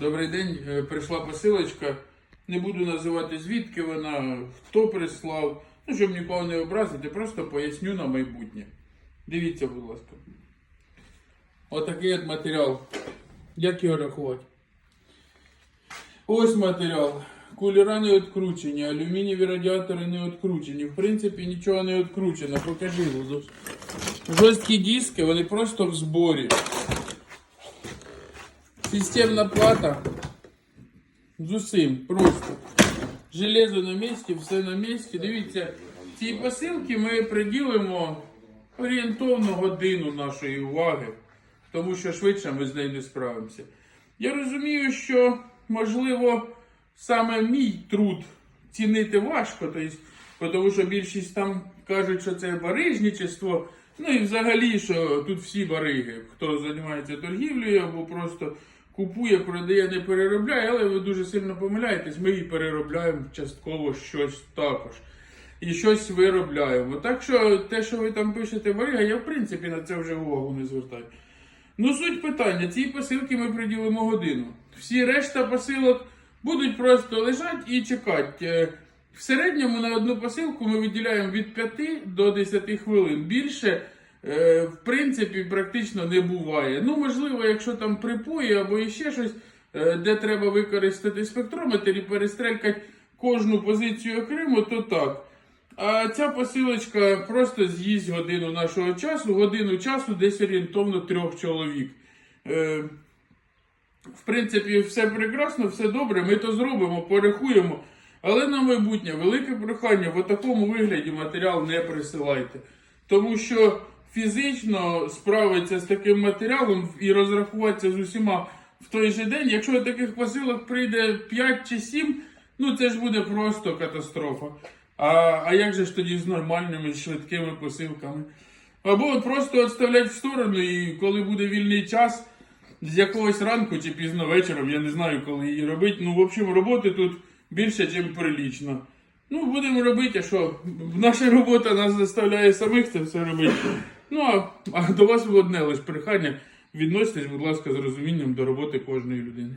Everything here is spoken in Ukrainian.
Добрий день, Е, прийшла посилочка. Не буду називати звідки вона, хто прислав. Ну, щоб нікого не образити, просто поясню на майбутнє. Дивіться, будь ласка. Отакий от матеріал. Як його рахувати? Ось матеріал. Кулера не відкручені, алюмінієві радіатори не відкручені. В принципі, нічого не відкручено. Покажи. Жорсткі диски, вони просто в зборі. Системна плата. З усім, просто. Железо на місці, все на місці. Дивіться, ці посилки ми приділимо орієнтовно годину нашої уваги, тому що швидше ми з нею не справимося. Я розумію, що можливо саме мій труд цінити важко, тобто, тому що більшість там кажуть, що це барижничество. Ну і взагалі, що тут всі бариги, хто займається торгівлею або просто купує, продає, не переробляє, але ви дуже сильно помиляєтесь, ми і переробляємо частково щось також. І щось виробляємо. Так що те, що ви там пишете барига, я в принципі на це вже увагу не звертаю. Ну, суть питання, ці посилки ми приділимо годину. Всі решта посилок будуть просто лежати і чекати. Е, В середньому на одну посилку ми виділяємо від 5 до 10 хвилин. Більше, в принципі, практично не буває. Ну, можливо, якщо там припої або іще щось, е, де треба використати спектрометр і перестрелькати кожну позицію окремо, то так. А ця посилочка просто з'їсть годину нашого часу, годину часу десь орієнтовно трьох чоловік. Е, в принципі, все прекрасно, все добре, ми то зробимо, порахуємо. Але на майбутнє велике прохання в такому вигляді матеріал не присилайте. Тому що фізично справитися з таким матеріалом і розрахуватися з усіма в той же день, якщо таких посилок прийде 5 чи 7, ну це ж буде просто катастрофа. А, а як же ж тоді з нормальними швидкими посилками? Або просто відставляти в сторону, і коли буде вільний час, з якогось ранку чи пізно вечором, я не знаю, коли її робити. Ну, в общем, роботи тут більше, ніж прилічно. Ну, будемо робити, а що наша робота нас заставляє самих це все робити. Ну, а, до вас одне лише прохання. Відноситесь, будь ласка, з розумінням до роботи кожної людини.